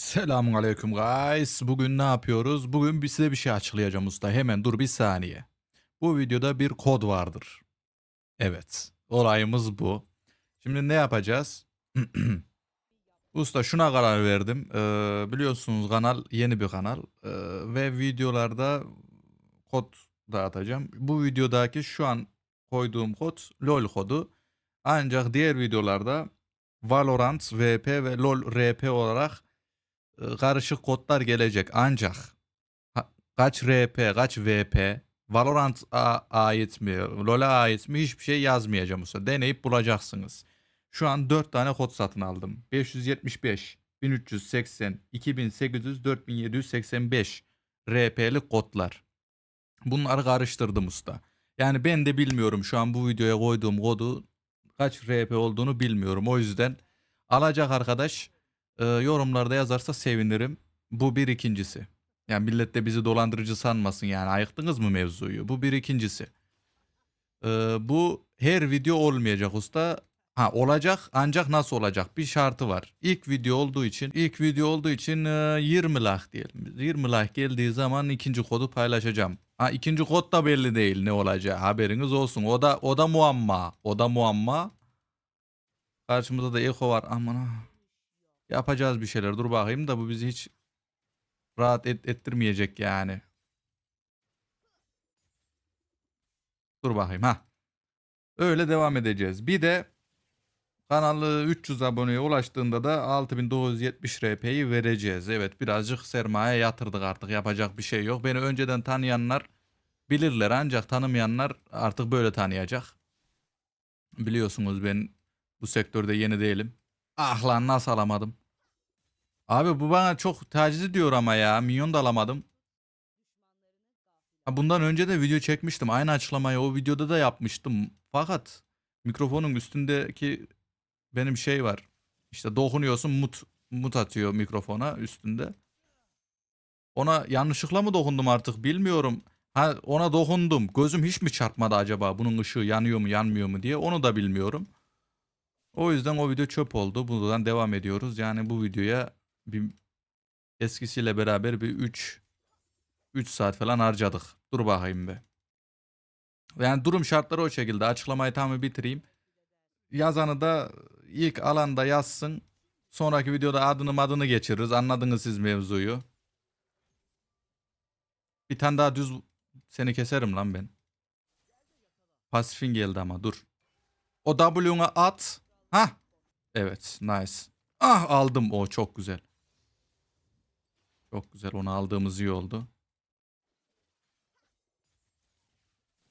Selamun aleyküm guys. Bugün ne yapıyoruz? Bugün size bir şey açıklayacağım usta. Hemen dur bir saniye. Bu videoda bir kod vardır. Evet. Olayımız bu. Şimdi ne yapacağız? usta şuna karar verdim. Ee, biliyorsunuz kanal yeni bir kanal. Ee, ve videolarda kod dağıtacağım. Bu videodaki şu an koyduğum kod LOL kodu. Ancak diğer videolarda Valorant VP ve LOL RP olarak karışık kodlar gelecek. Ancak kaç RP, kaç VP, Valorant ait mi, LoL'a ait mi hiçbir şey yazmayacağım usta. Deneyip bulacaksınız. Şu an 4 tane kod satın aldım. 575, 1380, 2800, 4785 RP'li kodlar. Bunları karıştırdım usta. Yani ben de bilmiyorum şu an bu videoya koyduğum kodu kaç RP olduğunu bilmiyorum. O yüzden alacak arkadaş e, yorumlarda yazarsa sevinirim. Bu bir ikincisi. Yani millet de bizi dolandırıcı sanmasın yani ayıktınız mı mevzuyu? Bu bir ikincisi. E, bu her video olmayacak usta. Ha olacak ancak nasıl olacak? Bir şartı var. İlk video olduğu için ilk video olduğu için e, 20 like diyelim. 20 like geldiği zaman ikinci kodu paylaşacağım. Ha ikinci kod da belli değil ne olacağı. Haberiniz olsun. O da o da muamma. O da muamma. Karşımızda da Eko var. Aman ha. Yapacağız bir şeyler. Dur bakayım da bu bizi hiç rahat et, ettirmeyecek yani. Dur bakayım ha. Öyle devam edeceğiz. Bir de kanalı 300 aboneye ulaştığında da 6970 RP'yi vereceğiz. Evet birazcık sermaye yatırdık artık yapacak bir şey yok. Beni önceden tanıyanlar bilirler ancak tanımayanlar artık böyle tanıyacak. Biliyorsunuz ben bu sektörde yeni değilim. Ah lan nasıl alamadım? Abi bu bana çok taciz ediyor ama ya. Milyon da alamadım. Ha, bundan önce de video çekmiştim. Aynı açıklamayı o videoda da yapmıştım. Fakat mikrofonun üstündeki benim şey var. İşte dokunuyorsun mut mut atıyor mikrofona üstünde. Ona yanlışlıkla mı dokundum artık bilmiyorum. Ha ona dokundum. Gözüm hiç mi çarpmadı acaba bunun ışığı yanıyor mu yanmıyor mu diye onu da bilmiyorum. O yüzden o video çöp oldu. Buradan devam ediyoruz. Yani bu videoya bir eskisiyle beraber bir 3 3 saat falan harcadık. Dur bakayım be. Yani durum şartları o şekilde. Açıklamayı tamamı bitireyim. Yazanı da ilk alanda yazsın. Sonraki videoda adını adını geçiririz. Anladınız siz mevzuyu. Bir tane daha düz seni keserim lan ben. Pasifin geldi ama dur. O W'na at. Ha. Evet nice. Ah aldım o çok güzel. Çok güzel onu aldığımız iyi oldu.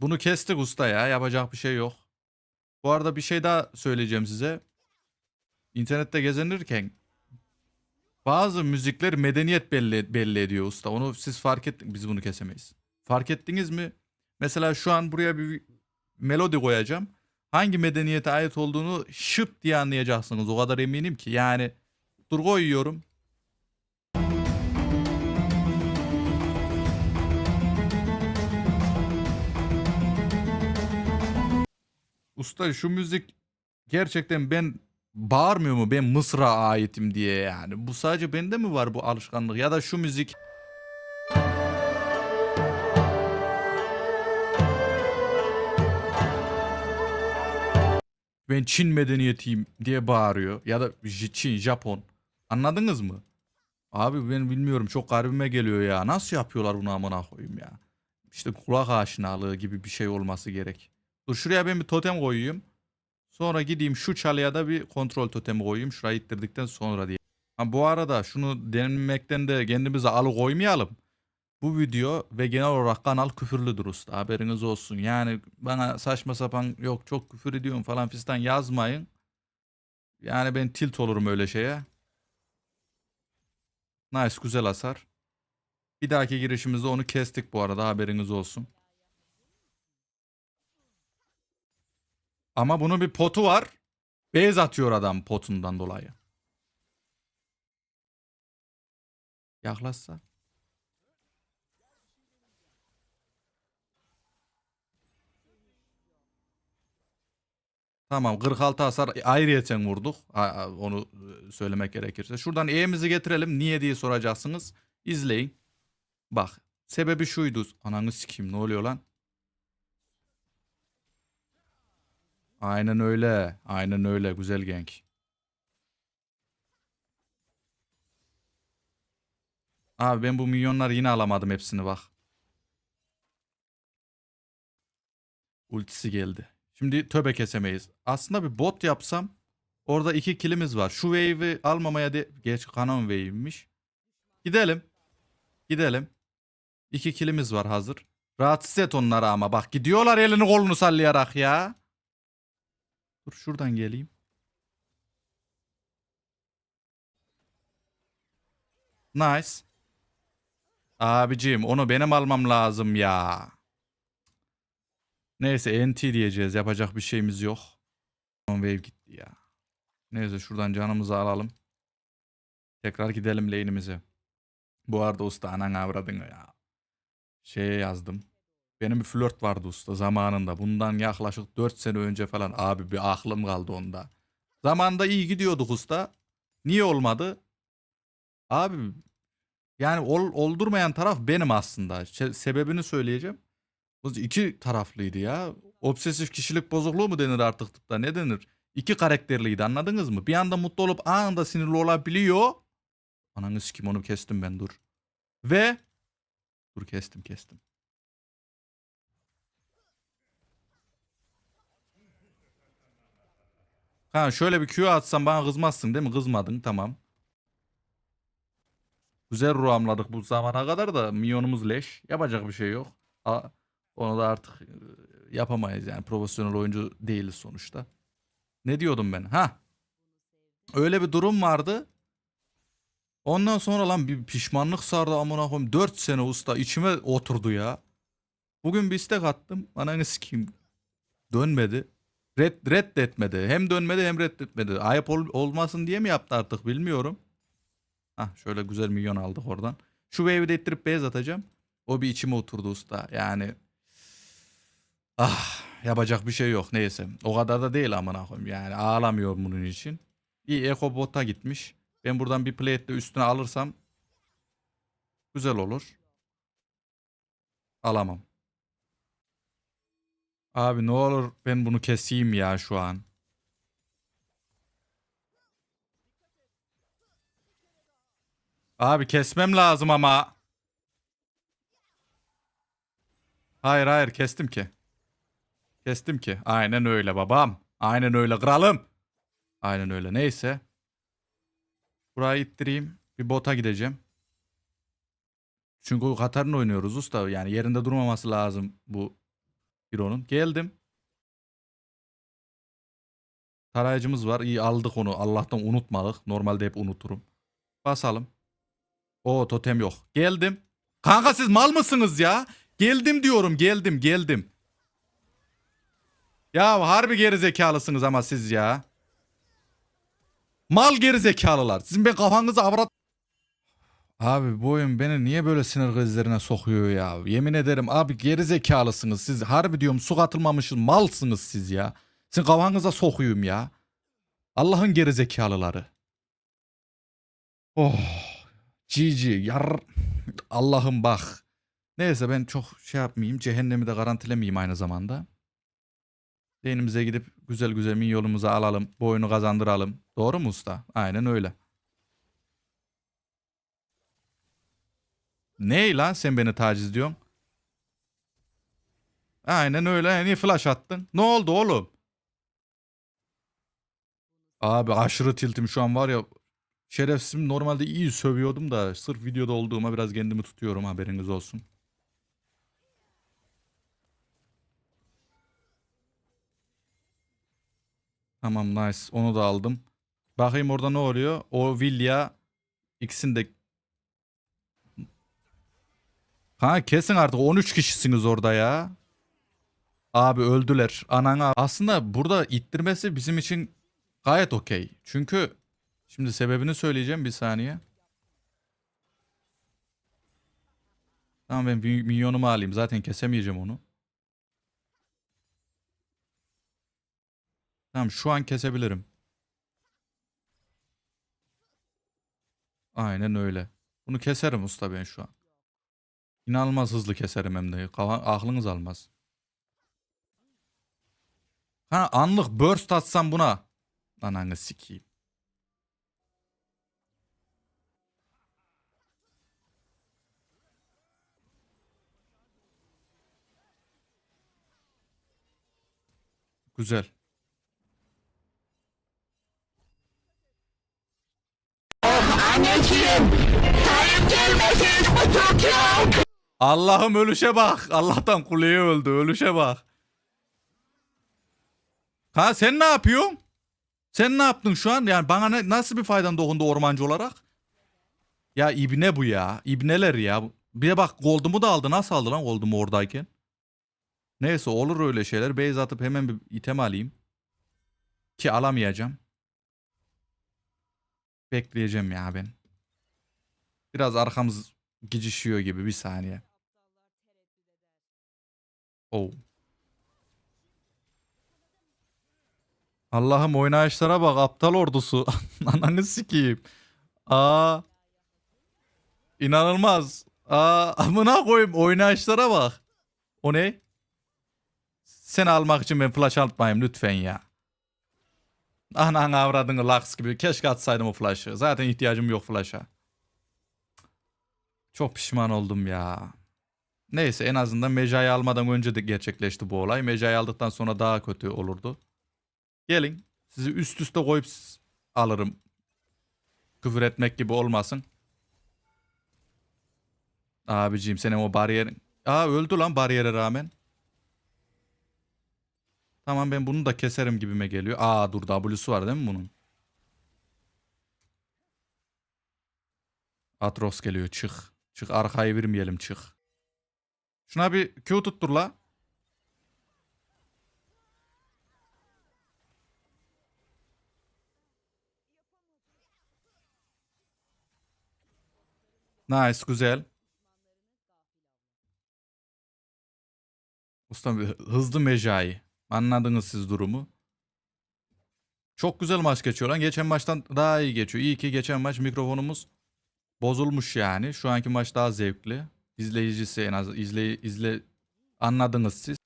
Bunu kestik usta ya yapacak bir şey yok. Bu arada bir şey daha söyleyeceğim size. İnternette gezinirken bazı müzikler medeniyet belli, belli ediyor usta. Onu siz fark ettin. Biz bunu kesemeyiz. Fark ettiniz mi? Mesela şu an buraya bir melodi koyacağım. Hangi medeniyete ait olduğunu şıp diye anlayacaksınız. O kadar eminim ki. Yani dur koyuyorum. Usta şu müzik gerçekten ben bağırmıyor mu ben Mısır'a aitim diye yani. Bu sadece bende mi var bu alışkanlık ya da şu müzik ben Çin medeniyetiyim diye bağırıyor ya da Çin, Japon. Anladınız mı? Abi ben bilmiyorum çok garibime geliyor ya. Nasıl yapıyorlar bunu amına koyayım ya. İşte kulak aşinalığı gibi bir şey olması gerek. Dur şuraya ben bir totem koyayım. Sonra gideyim şu çalıya da bir kontrol totemi koyayım. Şurayı ittirdikten sonra diye. Ha, bu arada şunu denilmekten de kendimize alıkoymayalım. Bu video ve genel olarak kanal küfürlüdür usta. Haberiniz olsun. Yani bana saçma sapan yok çok küfür ediyorum falan fistan yazmayın. Yani ben tilt olurum öyle şeye. Nice güzel hasar. Bir dahaki girişimizde onu kestik bu arada haberiniz olsun. Ama bunun bir potu var. Beyaz atıyor adam potundan dolayı. Yaklaşsa. Tamam 46 hasar ayrıyeten vurduk. Onu e, söylemek gerekirse. Şuradan E'mizi getirelim. Niye diye soracaksınız. İzleyin. Bak. Sebebi şuydu. Ananı sikeyim ne oluyor lan? Aynen öyle. Aynen öyle. Güzel genk. Abi ben bu milyonları yine alamadım hepsini bak. Ultisi geldi. Şimdi töbe kesemeyiz. Aslında bir bot yapsam orada iki kilimiz var. Şu wave'i almamaya de geç kanon wave'miş. Gidelim. Gidelim. İki kilimiz var hazır. Rahatsız et onları ama bak gidiyorlar elini kolunu sallayarak ya. Dur şuradan geleyim. Nice. Abicim onu benim almam lazım ya. Neyse NT diyeceğiz. Yapacak bir şeyimiz yok. Wave gitti ya. Neyse şuradan canımızı alalım. Tekrar gidelim lane'imize. Bu arada usta anan avradın ya. Şeye yazdım. Benim bir flört vardı usta zamanında. Bundan yaklaşık 4 sene önce falan. Abi bir aklım kaldı onda. Zamanında iyi gidiyorduk usta. Niye olmadı? Abi yani ol- oldurmayan taraf benim aslında. Se- sebebini söyleyeceğim. İki taraflıydı ya. Obsesif kişilik bozukluğu mu denir artık tıpta ne denir? İki karakterliydi anladınız mı? Bir anda mutlu olup anında sinirli olabiliyor. Ananı sikim onu kestim ben dur. Ve dur kestim kestim. Ha şöyle bir Q atsam bana kızmazsın değil mi? Kızmadın tamam. Güzel ruhamladık bu zamana kadar da milyonumuz leş. Yapacak bir şey yok. A- Onu da artık e, yapamayız yani profesyonel oyuncu değiliz sonuçta. Ne diyordum ben? Ha. Öyle bir durum vardı. Ondan sonra lan bir pişmanlık sardı amına koyayım. 4 sene usta içime oturdu ya. Bugün bir istek attım. Ananı sikeyim. Dönmedi. Red, reddetmedi. Hem dönmedi hem reddetmedi. Ayıp ol- olmasın diye mi yaptı artık bilmiyorum. Hah şöyle güzel milyon aldık oradan. Şu wave'i de ettirip beyaz atacağım. O bir içime oturdu usta. Yani ah yapacak bir şey yok neyse. O kadar da değil amına koyayım. Yani ağlamıyorum bunun için. İyi Eco bota gitmiş. Ben buradan bir plate de üstüne alırsam güzel olur. Alamam. Abi ne olur ben bunu keseyim ya şu an. Abi kesmem lazım ama. Hayır hayır kestim ki. Kestim ki. Aynen öyle babam. Aynen öyle kralım. Aynen öyle. Neyse. Burayı ittireyim. Bir bota gideceğim. Çünkü Katar'ın oynuyoruz usta. Yani yerinde durmaması lazım bu Hero'nun. Geldim. Tarayıcımız var. İyi aldık onu. Allah'tan unutmadık. Normalde hep unuturum. Basalım. O totem yok. Geldim. Kanka siz mal mısınız ya? Geldim diyorum. Geldim geldim. Ya harbi geri zekalısınız ama siz ya. Mal geri zekalılar. Sizin ben kafanızı avrat... Abi bu oyun beni niye böyle sinir krizlerine sokuyor ya? Yemin ederim abi geri zekalısınız. Siz harbi diyorum su katılmamışsınız. Malsınız siz ya. Sizin kafanıza sokuyum ya. Allah'ın geri zekalıları. Oh. GG. Yar. Allah'ım bak. Neyse ben çok şey yapmayayım. Cehennemi de garantilemeyeyim aynı zamanda. Beynimize gidip güzel güzel minyonumuzu alalım. Bu oyunu kazandıralım. Doğru mu usta? Aynen öyle. Ney lan sen beni taciz diyorsun? Aynen öyle. Niye flash attın? Ne oldu oğlum? Abi aşırı tiltim şu an var ya. Şerefsizim normalde iyi sövüyordum da sırf videoda olduğuma biraz kendimi tutuyorum haberiniz olsun. Tamam nice. Onu da aldım. Bakayım orada ne oluyor? O Vilya ikisini de Ha kesin artık 13 kişisiniz orada ya. Abi öldüler. Anana. Aslında burada ittirmesi bizim için gayet okey. Çünkü şimdi sebebini söyleyeceğim bir saniye. Tamam ben milyonumu alayım. Zaten kesemeyeceğim onu. Tamam şu an kesebilirim. Aynen öyle. Bunu keserim usta ben şu an. İnanılmaz hızlı keserim hem de. Kafa- aklınız almaz. Ha anlık burst atsam buna. Ananı sikeyim. Güzel. Allah'ım ölüşe bak. Allah'tan kuleye öldü. Ölüşe bak. Ha sen ne yapıyorsun? Sen ne yaptın şu an? Yani bana ne, nasıl bir faydan dokundu ormancı olarak? Ya ibne bu ya. İbneler ya. Bir de bak goldumu da aldı. Nasıl aldı lan goldumu oradayken? Neyse olur öyle şeyler. Base atıp hemen bir item alayım. Ki alamayacağım. Bekleyeceğim ya ben. Biraz arkamız gicişiyor gibi bir saniye. Oh. Allah'ım oynayışlara bak aptal ordusu. Ananı sikeyim. Aa. İnanılmaz. Aa amına koyayım oynayışlara bak. O ne? Seni almak için ben flash atmayayım lütfen ya. Anan avradını laks gibi. Keşke atsaydım o flash'ı. Zaten ihtiyacım yok flash'a. Çok pişman oldum ya. Neyse en azından Meca'yı almadan önce de gerçekleşti bu olay. Meca'yı aldıktan sonra daha kötü olurdu. Gelin sizi üst üste koyup alırım. Küfür etmek gibi olmasın. Abiciğim senin o bariyer... Aa öldü lan bariyere rağmen. Tamam ben bunu da keserim gibime geliyor. Aa dur W'su var değil mi bunun? Atros geliyor çık. Çık arkayı vermeyelim çık. Şuna bir Q tuttur la. Nice güzel. Ustam hızlı mecai. Anladınız siz durumu. Çok güzel maç geçiyor lan. Geçen maçtan daha iyi geçiyor. İyi ki geçen maç mikrofonumuz bozulmuş yani. Şu anki maç daha zevkli. İzleyicisi en az izle izle anladınız siz.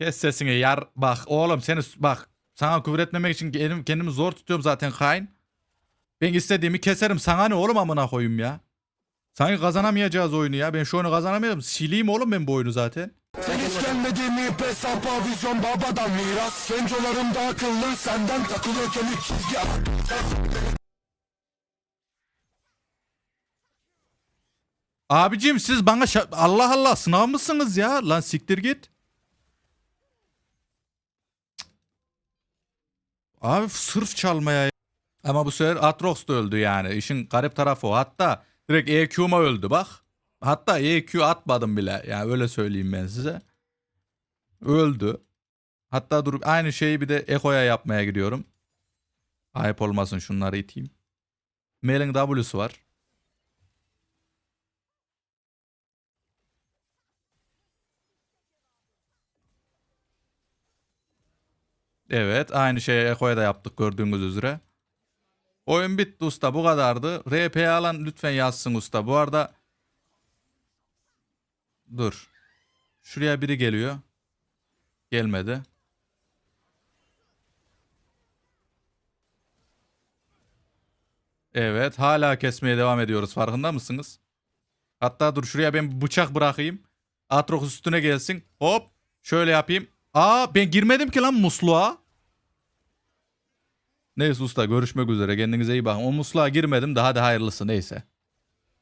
Kes sesini yar. Bak oğlum seni bak. Sana küfür etmemek için kendim, kendimi zor tutuyorum zaten Kayn. Ben istediğimi keserim. Sana ne oğlum amına koyayım ya. Sanki kazanamayacağız oyunu ya. Ben şu oyunu kazanamıyorum. Sileyim oğlum ben bu oyunu zaten. Sen hiç gelmedin mi pes sapa vizyon babadan miras Gencolarım da akıllı senden takılıyor kemik çizgi Abicim siz bana Allah Allah sınav mısınız ya? Lan siktir git. Abi sırf çalmaya. Ama bu sefer Atrox da öldü yani. İşin garip tarafı o. Hatta direkt EQ'ma öldü bak. Hatta EQ atmadım bile. Yani öyle söyleyeyim ben size. Öldü. Hatta durup aynı şeyi bir de Eko'ya yapmaya gidiyorum. Ayıp olmasın şunları iteyim. Mail'in W'su var. Evet aynı şeyi Eko'ya da yaptık gördüğünüz üzere. Oyun bitti usta bu kadardı. RP alan lütfen yazsın usta. Bu arada dur. Şuraya biri geliyor. Gelmedi. Evet hala kesmeye devam ediyoruz farkında mısınız? Hatta dur şuraya ben bıçak bırakayım. Atrox üstüne gelsin. Hop şöyle yapayım. Aa ben girmedim ki lan musluğa. Neyse usta görüşmek üzere kendinize iyi bakın. O musluğa girmedim de hadi hayırlısı neyse.